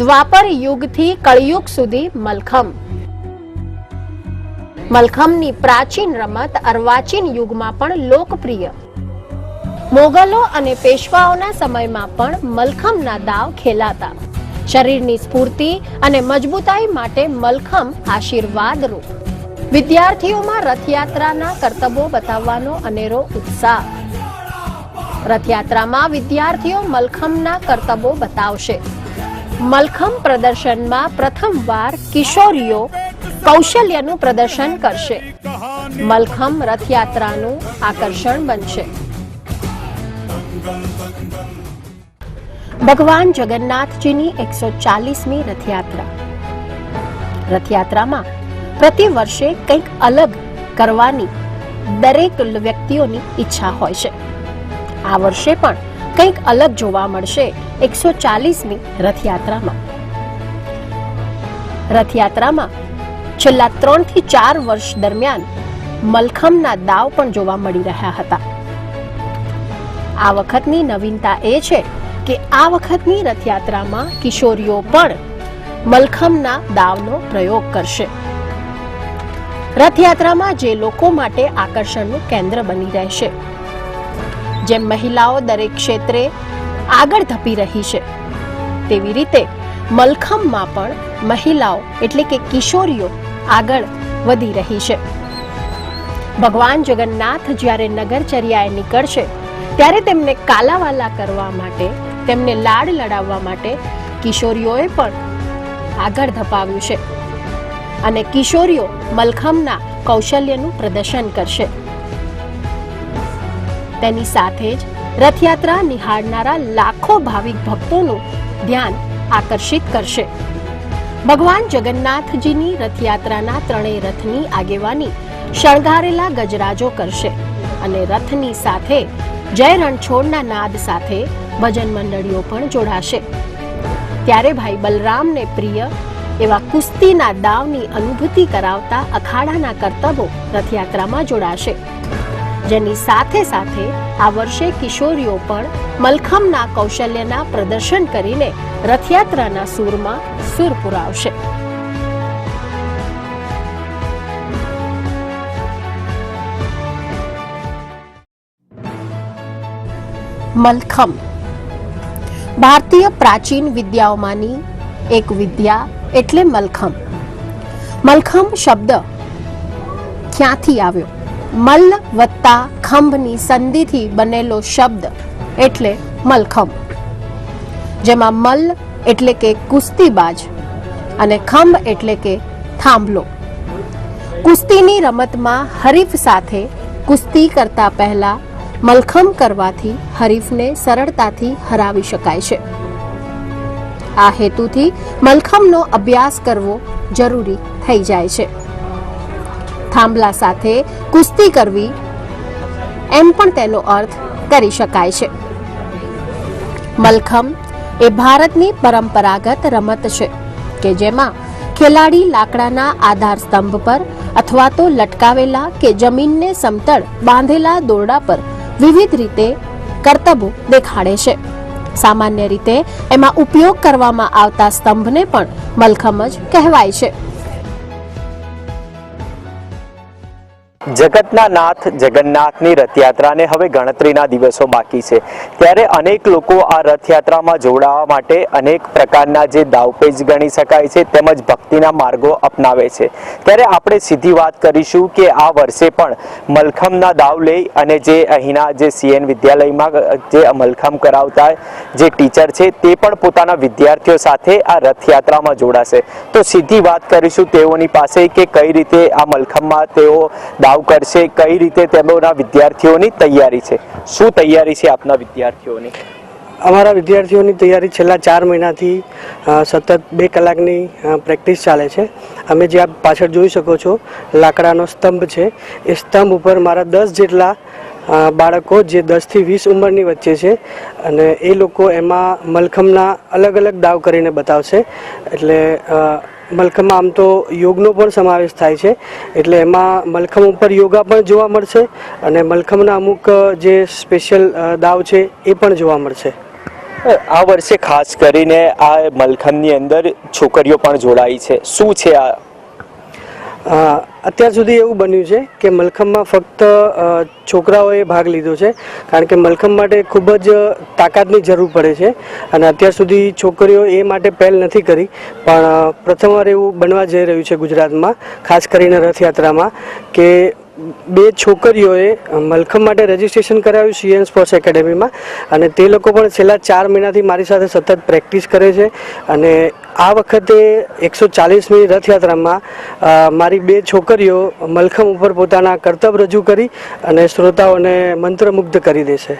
દ્વાપર યુગથી કળિયુગ સુધી મલખમ. મલખમની પ્રાચીન રમત અર્વાચીન યુગમાં પણ લોકપ્રિય. મોગલો અને પેશવાઓના સમયમાં પણ મલખમના દાવ ખેલાતા. શરીરની સ્ફૂર્તિ અને મજબૂતાઈ માટે મલખમ આશીર્વાદરૂપ. વિદ્યાર્થીઓમાં રથયાત્રાના કરતબો બતાવવાનો અનેરો ઉત્સાહ. રથયાત્રામાં વિદ્યાર્થીઓ મલખમના કરતબો બતાવશે. મલખમ પ્રદર્શનમાં પ્રથમવાર કિશોરીઓ કૌશલ્યનું પ્રદર્શન કરશે. મલખમ રથયાત્રાનું આકર્ષણ બનશે. ભગવાન જગન્નાથજીની એકસો ચાલીસમી રથયાત્રા. રથયાત્રામાં પ્રતિ વર્ષે કંઈક અલગ કરવાની દરેક વ્યક્તિઓની ઈચ્છા હોય છે. આ વર્ષે પણ કંઈક અલગ જોવા મળશે એકસો ચાલીસમી રથયાત્રામાં. રથયાત્રામાં છેલ્લા ત્રણથી ચાર વર્ષ દરમિયાન મલખમના દાવ પણ જોવા મળી રહ્યા હતા. આ વખતની નવીનતા એ છે કે આ વખતની રથયાત્રામાં કિશોરીઓ પણ મલખમના દાવનો પ્રયોગ કરશે. રથયાત્રામાં જે લોકો માટે આકર્ષણનું કેન્દ્ર બની રહેશે જેમ મહિલાઓ દરેક ક્ષેત્રે આગળ ધપી રહી છે, તેવી રીતે મલખમમાં પણ મહિલાઓ એટલે કે કિશોરીઓ આગળ વધી રહી છે. ભગવાન જગન્નાથ જ્યારે નગરચર્યાએ નીકળશે, ત્યારે તેમને કાલાવાલા કરવા માટે, તેમને લાડ લડાવવા માટે કિશોરીઓએ પણ આગળ ધપાવ્યું છે અને કિશોરીઓ મલખમના કૌશલ્યનું પ્રદર્શન કરશે. તેની સાથે જ રથયાત્રા નિહાળનારા લાખો ભાવિક ભક્તોનું ધ્યાન આકર્ષિત કરશે. ભગવાન જગન્નાથજીની રથયાત્રાના ત્રણેય રથની આગેવાની શણગારેલા ગજરાજો કરશે અને રથની સાથે જય રણછોડના નાદ સાથે ભજન મંડળીઓ પણ જોડાશે. ત્યારે ભાઈ બલરામને પ્રિય એવા કુસ્તીના દાવની અનુભૂતિ કરાવતા અખાડાના કરતબો રથયાત્રામાં જોડાશે. જેની સાથે સાથે આ વર્ષે કિશોરીઓ પણ મલખમના કૌશલ્યના પ્રદર્શન કરીને રથયાત્રાના સૂરમાં સૂર પુરાવશે. મલખમ. ભારતીય પ્રાચીન વિદ્યાઓમાંની એક વિદ્યા એટલે મલખમ. મલખમ શબ્દ ક્યાંથી આવ્યો? મલ્લ વત્તા ખંભની સંધિથી બનેલો શબ્દ એટલે મલખંભ. જેમાં મલ્લ એટલે કે કુસ્તીબાજ અને ખંભ એટલે કે થાંભલો. કુસ્તીની રમતમાં હરીફ સાથે કુસ્તી કરતા પહેલા મલખમ કરવાથી હરીફને સરળતાથી હરાવી શકાય છે. આ હેતુથી મલખમનો અભ્યાસ કરવો જરૂરી થઈ જાય છે. થાંભલા સાથે કુસ્તી કરવી એમ પણ તેનો અર્થ કરી શકાય છે. મલખમ એ ભારતની પરંપરાગત રમત છે કે જેમાં ખેલાડી લાકડાના આધાર સ્તંભ પર અથવા તો લટકાવેલા કે જમીનને સમતળ બાંધેલા દોરડા પર વિવિધ રીતે કરતબો દેખાડે છે. સામાન્ય રીતે એમાં ઉપયોગ કરવામાં આવતા સ્તંભને પણ મલખમ જ કહેવાય છે. જગતના નાથ જગન્નાથની રથયાત્રાને હવે ગણતરીના દિવસો બાકી છે. ત્યારે અનેક લોકો આ રથયાત્રામાં જોડાવા માટે અનેક પ્રકારના જે દાવપેજ ગણી શકાય છે, તેમજ ભક્તિના માર્ગો અપનાવે છે. ત્યારે આપણે સીધી વાત કરીશું કે આ વર્ષે પણ મલખમના દાવ લઈ અને જે અહીંના જે સીએન વિદ્યાલયમાં, જે મલખમ કરાવતા જે ટીચર છે, તે પણ પોતાના વિદ્યાર્થીઓ સાથે આ રથયાત્રામાં જોડાશે. તો સીધી વાત કરીશું તેઓની પાસે કે કઈ રીતે આ મલખમમાં તેઓ દાવ કરશે, કઈ રીતે તેમના વિદ્યાર્થીઓની તૈયારી છે? શું તૈયારી છે આપના વિદ્યાર્થીઓની? અમારા વિદ્યાર્થીઓની તૈયારી છેલ્લા ચાર મહિનાથી સતત બે કલાકની પ્રેક્ટિસ ચાલે છે. અમે જે આપ પાછળ જોઈ શકો છો, લાકડાનો સ્તંભ છે. એ સ્તંભ ઉપર મારા દસ જેટલા બાળકો જે દસથી વીસ ઉંમરની વચ્ચે છે અને એ લોકો એમાં મલખમના અલગ અલગ દાવ કરીને બતાવશે. એટલે મલખમમાં આમ તો યોગનો પણ સમાવેશ થાય છે. એટલે એમાં મલખમ ઉપર યોગા પણ જોવા મળશે અને મલખમના અમુક જે સ્પેશિયલ દાવ છે એ પણ જોવા મળશે. આ વર્ષે ખાસ કરીને આ મલખમની અંદર છોકરીઓ પણ જોડાઈ છે. શું છે આ? અત્યાર સુધી એવું બન્યું છે કે મલખમમાં ફક્ત છોકરાઓએ ભાગ લીધો છે, કારણ કે મલખમ માટે ખૂબ જ તાકાતની જરૂર પડે છે અને અત્યાર સુધી છોકરીઓ એ માટે પહેલ નથી કરી, પણ પ્રથમવાર એવું બનવા જઈ રહ્યું છે ગુજરાતમાં, ખાસ કરીને રથયાત્રામાં, કે બે છોકરીઓએ મલખમ માટે રજીસ્ટ્રેશન કરાવ્યું સીએન સ્પોર્ટ્સ એકેડેમીમાં અને તે લોકો પણ છેલ્લા ચાર મહિનાથી મારી સાથે સતત પ્રેક્ટિસ કરે છે અને આ વખતે એકસો ચાલીસમી રથયાત્રામાં મારી બે છોકરીઓ મલખમ ઉપર પોતાના કરતબ રજૂ કરી અને શ્રોતાઓને મંત્રમુગ્ધ કરી દેશે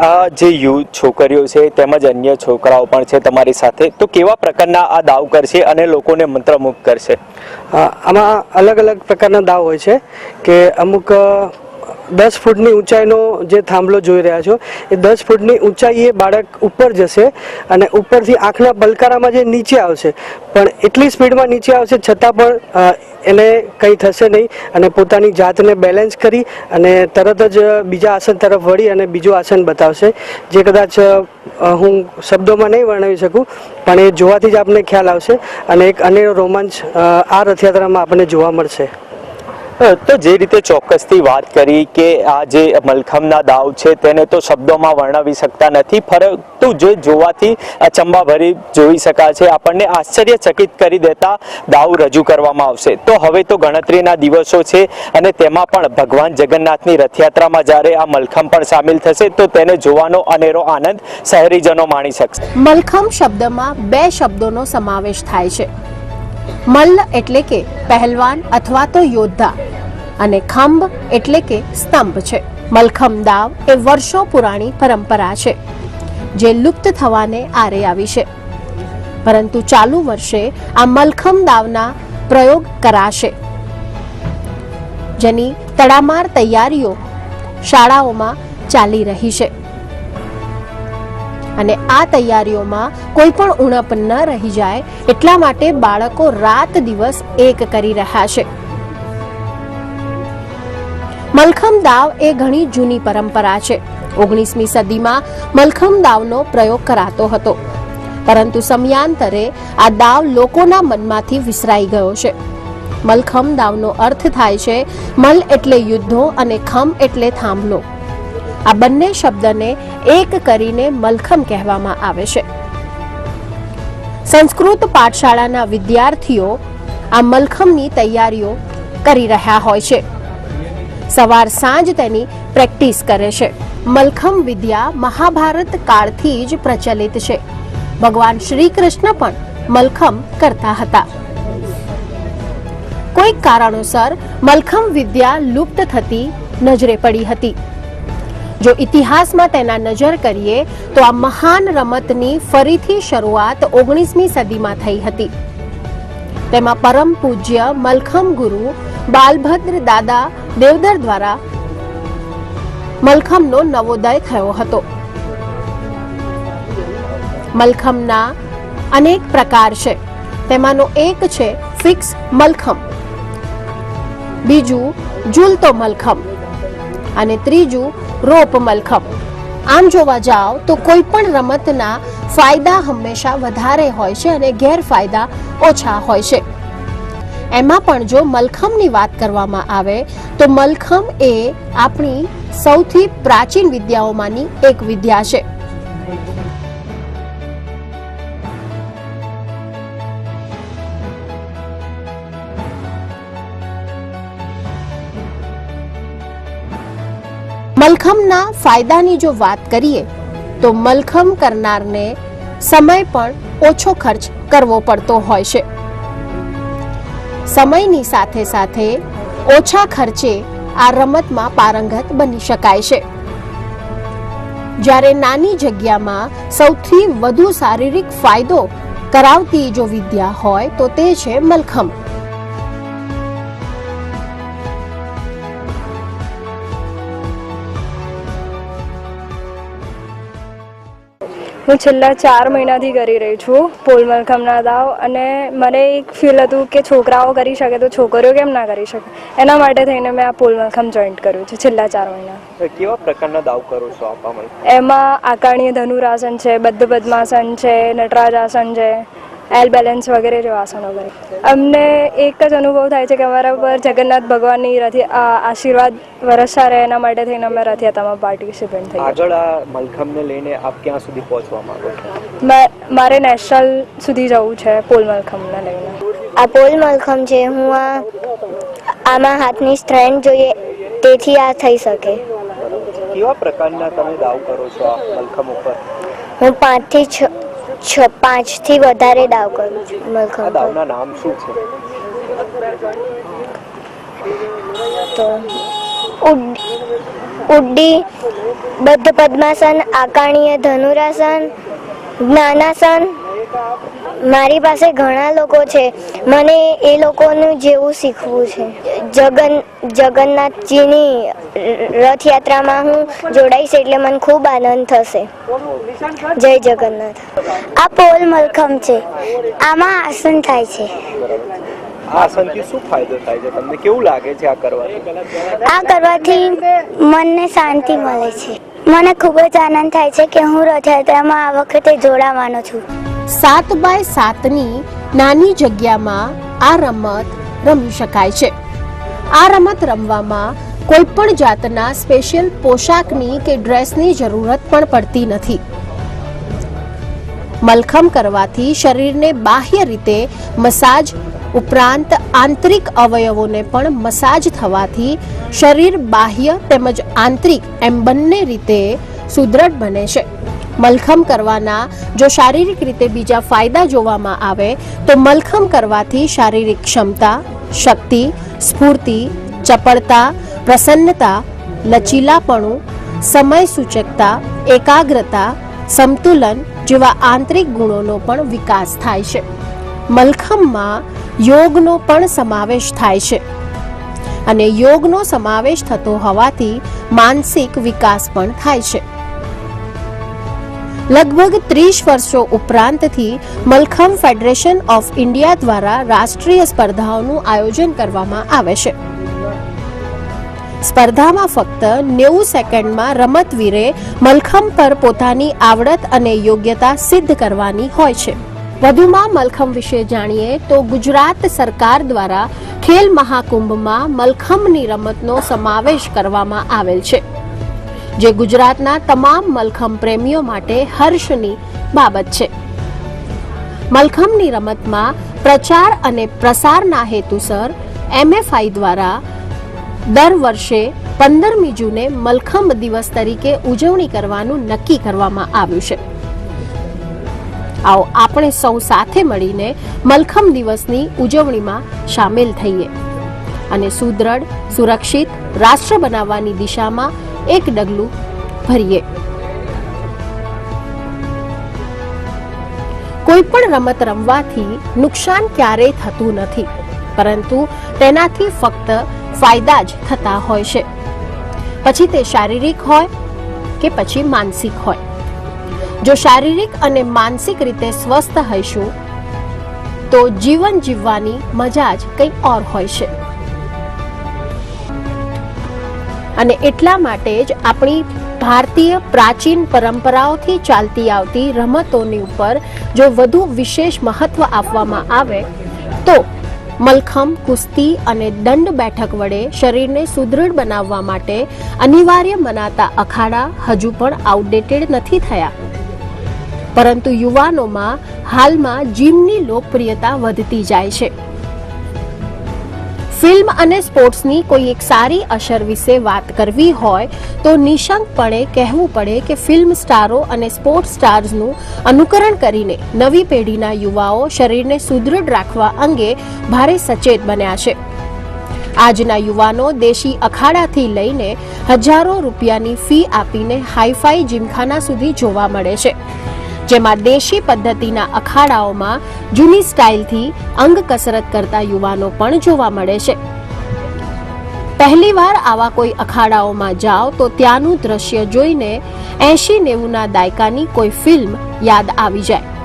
આ જે યુ છોકરીઓ છે તેમજ અન્ય છોકરાઓ પણ છે તમારી સાથે તો કેવા પ્રકારના આ દાવ કરશે અને લોકોને મંત્રમુગ્ધ કરશે? આમાં અલગ અલગ પ્રકારના દાવ હોય છે કે અમુક દસ ફૂટની ઊંચાઈનો જે થાંભલો જોઈ રહ્યા છો, એ દસ ફૂટની ઊંચાઈએ બાળક ઉપર જશે અને ઉપરથી આંખના પલકારામાં જે નીચે આવશે, પણ એટલી સ્પીડમાં નીચે આવશે છતાં પણ એને કંઈ થશે નહીં અને પોતાની જાતને બેલેન્સ કરી અને તરત જ બીજા આસન તરફ વળી અને બીજું આસન બતાવશે. જે કદાચ હું શબ્દોમાં નહીં વર્ણવી શકું, પણ એ જોવાથી જ આપને ખ્યાલ આવશે અને એક અનેરો રોમાંચ આ રથયાત્રામાં આપણને જોવા મળશે. તો જે રીતે ચોક્કસથી વાત કરી કે આ જે મલખમના દાવ છે તેને તો શબ્દોમાં વર્ણવી શકતા નથી, પરંતુ જે જોવાથી ચંબાભરી જોઈ શકાય છે. આપણને આશ્ચર્યચકિત કરી દેતા દાવ રજૂ કરવામાં આવશે. તો હવે તો ગણતરીના દિવસો છે અને તેમાં પણ ભગવાન જગન્નાથની રથયાત્રામાં જ્યારે આ મલખમ પણ સામેલ થશે, તો તેને જોવાનો અનેરો આનંદ શહેરીજનો માણી શકશે. મલખમ શબ્દમાં બે શબ્દોનો સમાવેશ થાય છે. મલ્લ એટલે કે પહેલવાન અથવા તો યોદ્ધા અને ખંભ એટલે કે સ્તંભ છે. મલખમ દાવ એ વર્ષો પુરાણી પરંપરા છે, જે લુપ્ત થવાને આરે આવી છે. પરંતુ ચાલુ વર્ષે આ મલખમ દાવના પ્રયોગ કરાશે. જેની તડામાર તૈયારીઓ શાળાઓમાં ચાલી રહી છે. અને આ તૈયારીઓમાં કોઈ પણ ઉણપ ન રહી જાય એટલા માટે બાળકો રાત દિવસ એક કરી રહ્યા છે. મલખમ દાવ એ ઘણી જૂની પરંપરા છે. ઓગણીસમી સદીમાં મલખમ દાવનો પ્રયોગ કરાતો હતો. પરંતુ સમયાંતરે આ દાવ લોકોના મનમાંથી વિસરાઈ ગયો છે. મલખમ દાવનો અર્થ થાય છે, મલ એટલે યુદ્ધો અને ખમ એટલે થાંભલો. આ બંને શબ્દને એક કરીને મલખમ કહેવામાં આવે છે. સંસ્કૃત પાઠશાળાના વિદ્યાર્થીઓ આ મલખમની તૈયારીઓ કરી રહ્યા હોય છે. સવાર સાંજ તેની પ્રેક્ટિસ કરે છે. મલખમ વિદ્યા મહાભારત કાળથી જ પ્રચલિત છે. ભગવાન શ્રી કૃષ્ણ પણ મલખમ કરતા હતા. કોઈક કારણોસર મલખમ વિદ્યા લુપ્ત થતી નજરે પડી હતી. જો ઇતિહાસમાં તેના નજર કરીએ, તો આ મહાન રમતની ફરીથી શરૂઆત ઓગણીસમી સદીમાં થઈ હતી. તેમાં પરમ પૂજ્ય મલખમ ગુરુ બાલભદ્ર દાદા દેવદર દ્વારા મલખમનો નવોદય થયો હતો. મલખમના અનેક પ્રકાર છે. તેમાંનો એક છે ફિક્સ મલખમ, બીજું ઝૂલતો મલખમ. અને ત્રીજું, રોપ મલખમ. આમ જોવા જાઓ તો કોઈ પણ રમતના ફાયદા હંમેશા વધારે હોય છે અને ગેરફાયદા ઓછા હોય છે. એમાં પણ જો મલખમની વાત કરવામાં આવે તો મલખમ એ આપણી સૌથી પ્રાચીન વિદ્યાઓમાંની એક વિદ્યા છે. મલખમના ફાયદાની જો વાત કરીએ, તો મલખમ કરનારને સમય પણ ઓછો ખર્ચ કરવો પડતો હોય છે. સમયની સાથે સાથે ઓછા ખર્ચે આ રમતમાં પારંગત બની શકાય છે. જ્યારે નાની જગ્યામાં સૌથી વધુ શારીરિક ફાયદો કરાવતી જો વિદ્યા હોય, તો તે છે મલખમ. હું છેલ્લા ચાર મહિનાથી કરી રહી છું પોલ મલખમના દાવ. અને મને એક ફીલ હતું કે છોકરાઓ કરી શકે તો છોકરીઓ કેમ ના કરી શકે? એના માટે થઈને મેં આ પોલ મલખમ જોઈન્ટ કર્યું છે છેલ્લા ચાર મહિના. કેવા પ્રકારના દાવ કરો છો આપ એમાં આકારણીય ધનુરાસન છે બદ્ધ પદ્માસન છે નટરાજ આસન છે. એલ બેલેન્સ વગેરે જેવા આસનો કરે. અમને એક જ અનુભવ થાય છે કે અમારા પર જગન્નાથ ભગવાનની રથ આ આશીર્વાદ વરસતા રહે એના માટે થઈને અમે રથયાત્રામાં પાર્ટિસિપેટ થઈ આગળ આ મલખમને લઈને આપ ક્યાં સુધી પહોંચવા માંગો છો? મારે નેશનલ સુધી જવું છે પોલ મલખમને લઈને. આ પોલ મલખમ છે. હું આ આમાં હાથની સ્ટ્રેન્થ જોઈએ તેથી આ થઈ શકે. કેવા પ્રકારના તમે દાવ કરો છો આ મલખમ ઉપર? હું પાંચથી છ છ પાંચથી વધારે દાવ કરું છું. આ દાવના નામ શું છે? તો ઉડ- ઉડ્ડી બદ્ધ પદ્માસન આકાણીય ધનુરાસન જ્ઞાનાસન મારી પાસે ઘણા લોકો છે. મને એ લોકોનું જેવું શીખવું છે. જગન જગન્નાથજીની રથયાત્રામાં હું જોડાઈશ એટલે મને ખૂબ આનંદ થશે. જય જગન્નાથ. આ પોલ મલખમ છે. આમાં આસન થાય છે. આ આસનથી શું ફાયદો થાય છે? તમને કેવું લાગે છે આ કરવાથી? આ કરવાથી મનને શાંતિ મળે છે. મને ખૂબ જ આનંદ થાય છે કે હું રથયાત્રામાં આ વખતે જોડાવાનો છું. સાત બાય સાતની નાની જગ્યામાં આ રમત રમી શકાય છે. આ રમત રમવામાં કોઈ પણ જાતના સ્પેશિયલ પોશાકની કે ડ્રેસની જરૂરત પણ પડતી નથી. મલખમ કરવાથી શરીરને બાહ્ય રીતે મસાજ ઉપરાંત આંતરિક અવયવોને પણ મસાજ થવાથી શરીર બાહ્ય તેમજ આંતરિક એમ બંને રીતે સુદૃઢ બને છે. મલખમ કરવાના જો શારીરિક રીતે બીજા ફાયદા જોવામાં આવે, તો મલખમ કરવાથી શારીરિક ક્ષમતા, શક્તિ, સ્ફૂર્તિ, ચપળતા, પ્રસન્નતા, લચીલાપણું સમય સૂચકતા એકાગ્રતા, સંતુલન જેવા આંતરિક ગુણોનો પણ વિકાસ થાય છે. મલખમમાં યોગનો પણ સમાવેશ થાય છે. અને યોગનો સમાવેશ થતો હોવાથી માનસિક વિકાસ પણ થાય છે. લગભગ ત્રીસ વર્ષો ઉપરાંતથી મલખમ ફેડરેશન ઓફ ઇન્ડિયા દ્વારા રાષ્ટ્રીય સ્પર્ધાઓનું આયોજન કરવામાં આવે છે. સ્પર્ધામાં ફક્ત નેવું સેકન્ડમાં રમતવીરે મલખમ પર પોતાની આવડત અને યોગ્યતા સિદ્ધ કરવાની હોય છે. વધુમાં મલખમ વિશે જાણીએ તો ગુજરાત સરકાર દ્વારા ખેલ મહાકુંભમાં મલખમની રમતનો સમાવેશ કરવામાં આવેલ છે. જે ગુજરાતના તમામ મલખમ પ્રેમીઓ માટે હર્ષની બાબત છે. મલખમની રમતમાં પ્રચાર અને પ્રસારના હેતુસર એમએફઆઈ દ્વારા દર વર્ષે પંદરમી જૂને મલખંબ દિવસ તરીકે ઉજવણી કરવાનું નક્કી કરવામાં આવ્યું છે. આવો આપણે સૌ સાથે મળીને મલખમ દિવસની ઉજવણીમાં સામેલ થઈએ અને સુદૃઢ, સુરક્ષિત રાષ્ટ્ર બનાવવાની દિશામાં એક ડગલું ભરીએ. કોઈ પણ રમત રમવાથી નુકસાન ક્યારેય થતું નથી, પરંતુ તેનાથી ફક્ત ફાયદા જ થતા હોય છે. પછી તે શારીરિક હોય કે પછી માનસિક હોય. જો શારીરિક અને માનસિક રીતે સ્વસ્થ હઈશું, તો જીવન જીવવાની મજા જ કંઈ ઓર હોય છે. અને એટલા માટે જ આપણી ભારતીય પ્રાચીન પરંપરાઓથી ચાલતી આવતી રમતોની ઉપર જો વધુ વિશેષ મહત્વ આપવામાં આવે, તો મલખમ, કુસ્તી અને દંડ બેઠક વડે શરીરને સુદૃઢ બનાવવા માટે અનિવાર્ય મનાતા અખાડા હજુ પણ આઉટડેટેડ નથી થયા. પરંતુ યુવાનોમાં હાલમાં જીમની લોકપ્રિયતા વધતી જાય છે. ફિલ્મ અને સ્પોર્ટ્સની કોઈ એક સારી અસર વિશે વાત કરવી હોય તો નિશંકપણે કહેવું પડે કે ફિલ્મ સ્ટારો અને સ્પોર્ટ્સ સ્ટાર્સનું અનુકરણ કરીને નવી પેઢીના યુવાઓ શરીરને સુદૃઢ રાખવા અંગે ભારે સચેત બન્યા છે. આજના યુવાનો દેશી અખાડાથી લઈને હજારો રૂપિયાની ફી આપીને હાઈફાઈ જીમખાના સુધી જોવા મળે છે. જેમાં દેશી પદ્ધતિના અખાડાઓમાં જૂની સ્ટાઇલથી અંગ કસરત કરતા યુવાનો પણ જોવા મળે છે. પહેલીવાર આવા કોઈ અખાડાઓમાં જાઓ તો ત્યાંનું દ્રશ્ય જોઈને એંશી નેવુંના દાયકાની કોઈ ફિલ્મ યાદ આવી જાય.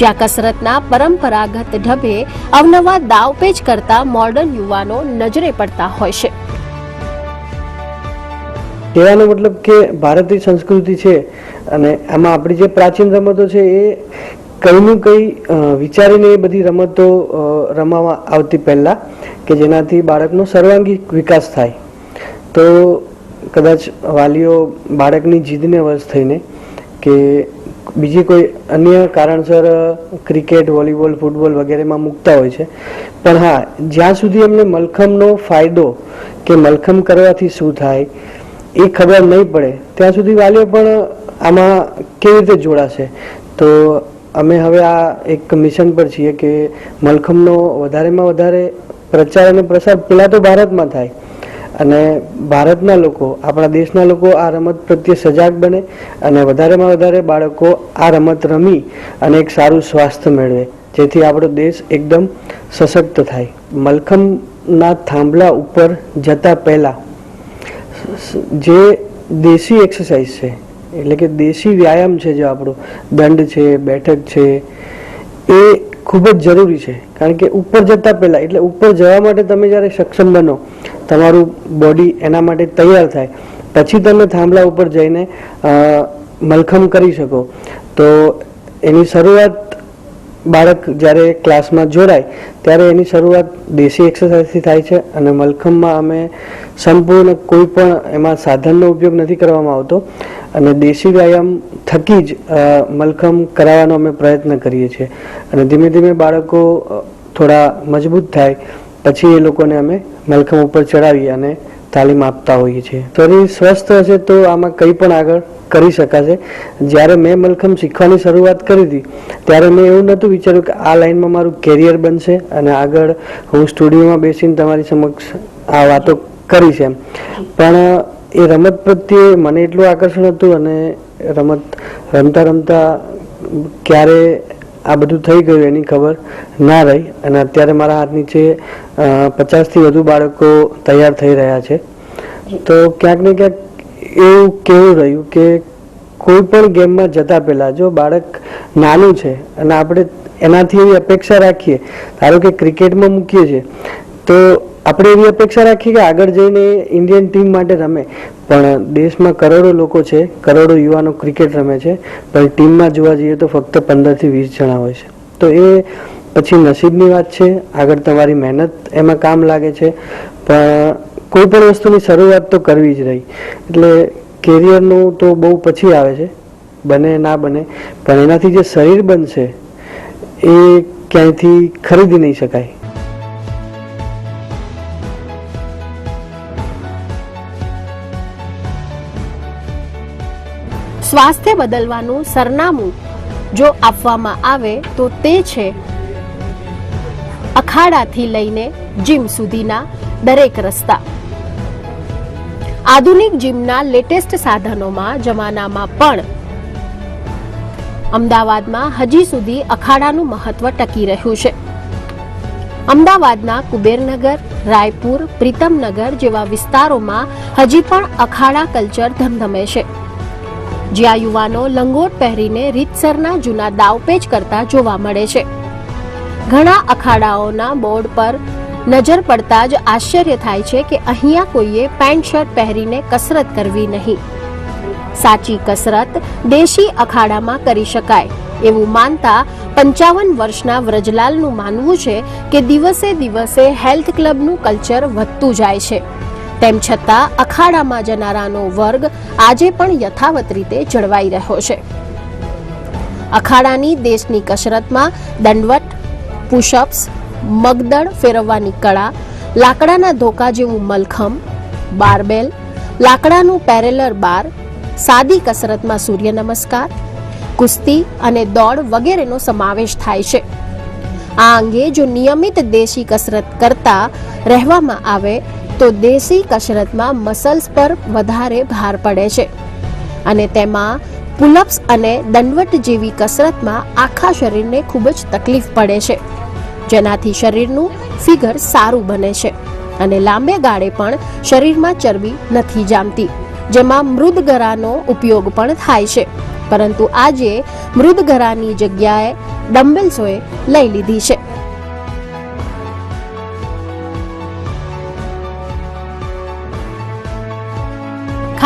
જ્યાં કસરતના પરંપરાગત ઢબે અવનવા દાવપેચ કરતા મોડર્ન યુવાનો નજરે પડતા હોય છે. કહેવાનો મતલબ કે ભારતીય સંસ્કૃતિ છે અને આમાં આપણી જે પ્રાચીન રમતો છે એ કંઈનું કંઈ વિચારીને એ બધી રમતો રમવામાં આવતી પહેલાં કે જેનાથી બાળકનો સર્વાંગી વિકાસ થાય. તો કદાચ વાલીઓ બાળકની જીદને વશ થઈને કે બીજી કોઈ અન્ય કારણસર ક્રિકેટ, વોલીબોલ, ફૂટબોલ વગેરેમાં મૂકતા હોય છે. પણ હા, જ્યાં સુધી એમને મલખમનો ફાયદો કે મલખમ કરવાથી શું થાય એ ખબર નહીં પડે. ત્યાં સુધી વાલીઓ પણ આમાં કેવી રીતે જોડાશે? તો અમે હવે આ એક મિશન પર છીએ કે મલખમનો વધારેમાં વધારે પ્રચાર અને પ્રસાર પહેલાં તો ભારતમાં થાય. અને ભારતના લોકો, આપણા દેશના લોકો આ રમત પ્રત્યે સજાગ બને અને વધારેમાં વધારે બાળકો આ રમત રમી અને એક સારું સ્વાસ્થ્ય મેળવે, જેથી આપણો દેશ એકદમ સશક્ત થાય. મલખમના થાંભલા ઉપર જતા પહેલાં જે દેશી એક્સરસાઇઝ છે, એટલે કે દેશી વ્યાયામ છે જે આપણો, દંડ છે, બેઠક છે, એ ખૂબ જ જરૂરી છે. કારણ કે ઉપર જતા પહેલાં, એટલે ઉપર જવા માટે તમે જ્યારે સક્ષમ બનો, તમારું બોડી એના માટે તૈયાર થાય. પછી તમે થાંભલા ઉપર જઈને મલખમ કરી શકો. તો એની શરૂઆત બાળક જ્યારે ક્લાસમાં જોડાય, ત્યારે એની શરૂઆત દેશી એક્સરસાઇઝથી થાય છે અને મલખમમાં અમે સંપૂર્ણ કોઈ પણ એમાં સાધનનો ઉપયોગ નથી કરવામાં આવતો અને દેશી વ્યાયામ થકી જ મલખમ કરાવવાનો અમે પ્રયત્ન કરીએ છીએ. અને ધીમે ધીમે બાળકો થોડા મજબૂત થાય, પછી એ લોકોને અમે મલખમ ઉપર ચડાવી અને તાલીમ આપતા હોઈએ છીએ. શરીર સ્વસ્થ હશે તો આમાં કંઈ પણ આગળ કરી શકાશે. જ્યારે મેં મલખમ શીખવાની શરૂઆત કરી હતી, ત્યારે મેં એવું નહોતું વિચાર્યું કે આ લાઈનમાં મારું કેરિયર બનશે અને આગળ હું સ્ટુડિયોમાં બેસીને તમારી સમક્ષ આ વાતો કરીશ એમ. પણ એ રમત પ્રત્યે મને એટલું આકર્ષણ હતું અને રમત રમતા રમતા ક્યારે આ બધું થઈ ગયું એની ખબર ના રહી. અને અત્યારે મારા હાથ નીચે પચાસથી વધુ બાળકો તૈયાર થઈ રહ્યા છે. તો ક્યાંક ને ક્યાંક એવું કેવું રહ્યું કે કોઈ પણ ગેમમાં જતા પહેલાં જો બાળક નાનું છે અને આપણે એનાથી એવી અપેક્ષા રાખીએ, ધારો કે ક્રિકેટમાં મૂકીએ છીએ, તો આપણે એવી અપેક્ષા રાખીએ કે આગળ જઈને ઇન્ડિયન ટીમ માટે રમે. પણ દેશમાં કરોડો લોકો છે, કરોડો યુવાનો ક્રિકેટ રમે છે. પણ ટીમમાં જોવા જઈએ તો ફક્ત પંદરથી વીસ જણા હોય છે. તો એ પછી નસીબની વાત છે, આગળ તમારી મહેનત એમાં કામ લાગે છે. પણ કોઈ પણ વસ્તુની શરૂઆત તો કરવી જ રહી. એટલે કેરિયરનું તો બહુ પછી આવે છે, બને ના બને. પણ એનાથી જે શરીર બનશે, એ ક્યાંયથી ખરીદી નહીં શકાય. સ્વાસ્થ્ય બદલવાનું સરનામું જો આપવામાં આવે તો તે છે અખાડાથી લઈને જીમ સુધીના દરેક રસ્તા. આધુનિક જીમના લેટેસ્ટ સાધનોમાં જમાનામાં પણ અમદાવાદમાં હજી સુધી અખાડાનું મહત્વ ટકી રહ્યું છે. અમદાવાદના કુબેરનગર, રાયપુર, પ્રીતમનગર જેવા વિસ્તારોમાં હજી પણ અખાડા કલ્ચર ધમધમે છે. જ્યાં યુવાનો લંગોટ પહેરીને રીતસરના જૂના દાવપેચ કરતા જોવા મળે છે. ઘણા અખાડાઓના બોર્ડ પર નજર પડતા જ આશ્ચર્ય થાય છે કે અહીંયા કોઈએ પેન્ટ શર્ટ પહેરીને કસરત કરવી નહીં. સાચી કસરત દેશી અખાડામાં કરી શકાય, એવું માનતા પંચાવન વર્ષના વ્રજલાલનું માનવું છે કે દિવસે દિવસે હેલ્થ ક્લબનું કલ્ચર વધતું જાય છે. તેમ છતાં અખાડામાં જનારાનો વર્ગ આજે પણ યથાવત રીતે જળવાઈ રહ્યો છે. અખાડાની દેશની કસરતમાં દંડવટ, પુશઅપ્સ, મગદળ ફેરવવાની કળા, લાકડાના ધોકા જેવું મલખમ, બારબેલ, લાકડાનું પેરેલર બાર, સાદી કસરતમાં સૂર્ય નમસ્કાર, કુસ્તી અને દોડ વગેરેનો સમાવેશ થાય છે. આ અંગે જો નિયમિત દેશી કસરત કરતા રહેવામાં આવે તો દેશી કસરતમાં મસલ્સ પર વધારે ભાર પડે છે. અને તેમાં પુલઅપ્સ અને દંડવટ જેવી કસરતમાં આખા શરીરને ખૂબ જ તકલીફ પડે છે. જેનાથી શરીરનું ફિગર સારું બને છે. અને લાંબે ગાળે પણ શરીરમાં ચરબી નથી જામતી, જેમાં મૃદગરાનો ઉપયોગ પણ થાય છે. પરંતુ આજે મૃદગરાની જગ્યાએ ડમ્બેલ્સોએ લઈ લીધી છે.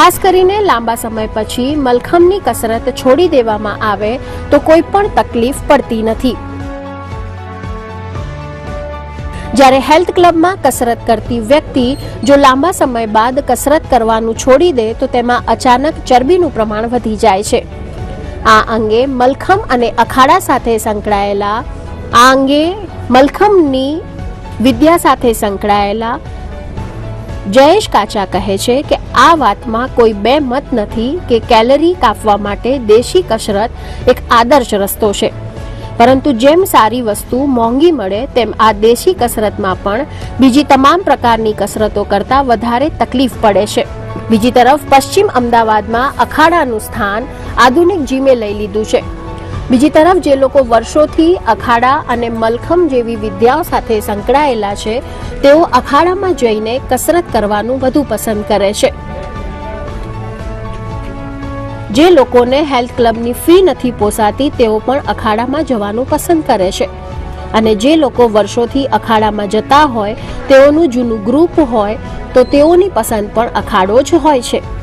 ખાસ કરીને લાંબા સમય પછી મલખમની કસરત છોડી દેવામાં આવે તો કોઈ પણ તકલીફ પડતી નથી. જ્યારે હેલ્થ ક્લબમાં કસરત કરતી વ્યક્તિ જો લાંબા સમય બાદ કસરત કરવાનું છોડી દે તો તેમાં અચાનક ચરબીનું પ્રમાણ વધી જાય છે. આ અંગે મલખમ અને અખાડા સાથે સંકળાયેલા આ અંગે મલખમની વિદ્યા સાથે સંકળાયેલા જયેશ કાચા કહે છે કે આ વાતમાં કોઈ બે મત નથી કે કેલરી કાપવા માટે દેશી કસરત એક આદર્શ રસ્તો છે. પરંતુ જેમ સારી વસ્તુ મોંઘી મળે, તેમ આ દેશી કસરતમાં પણ બીજી તમામ પ્રકારની કસરતો કરતાં વધારે તકલીફ પડે છે. બીજી તરફ પશ્ચિમ અમદાવાદમાં અખાડાનું સ્થાન આધુનિક જીમે લઈ લીધું છે. બીજી તરફ જે લોકો વર્ષોથી અખાડા અને મલખમ જેવી વિદ્યાઓ સાથે સંકળાયેલા છે, તેઓ અખાડામાં જઈને કસરત કરવાનું વધુ પસંદ કરે છે. જે લોકોને હેલ્થ ક્લબની ફી નથી પોસાતી, તેઓ પણ અખાડામાં જવાનું પસંદ કરે છે. અને જે લોકો વર્ષોથી અખાડામાં જતા હોય, તેઓનું જૂનું ગ્રુપ હોય, તો તેઓની પસંદ પણ અખાડો જ હોય છે.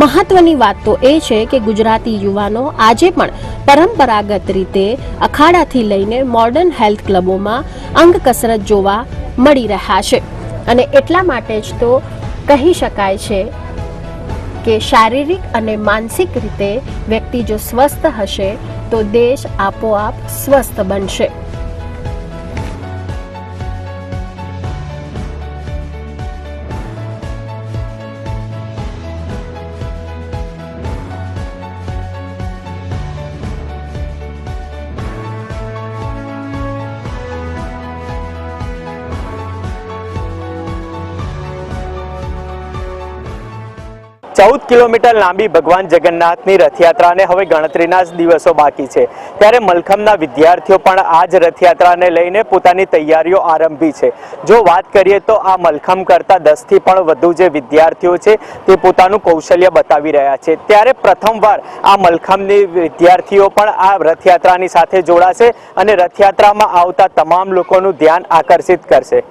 મહત્વની વાત તો એ છે કે ગુજરાતી યુવાનો આજે પણ પરંપરાગત રીતે અખાડાથી લઈને મોડર્ન હેલ્થ ક્લબોમાં અંગ કસરત જોવા મળી રહ્યા છે. અને એટલા માટે જ તો કહી શકાય છે કે શારીરિક અને માનસિક રીતે વ્યક્તિ જો સ્વસ્થ હશે તો દેશ આપોઆપ સ્વસ્થ બનશે. ચૌદ કિલોમીટર લાંબી ભગવાન જગન્નાથની રથયાત્રાને હવે ગણતરીના જ દિવસો બાકી છે. ત્યારે મલખમના વિદ્યાર્થીઓ પણ આ જ રથયાત્રાને લઈને પોતાની તૈયારીઓ આરંભી છે. જો વાત કરીએ તો આ મલખમ કરતા દસથી પણ વધુ જે વિદ્યાર્થીઓ છે, તે પોતાનું કૌશલ્ય બતાવી રહ્યા છે. ત્યારે પ્રથમવાર આ મલખમની વિદ્યાર્થીઓ પણ આ રથયાત્રાની સાથે જોડાશે અને રથયાત્રામાં આવતા તમામ લોકોનું ધ્યાન આકર્ષિત કરશે.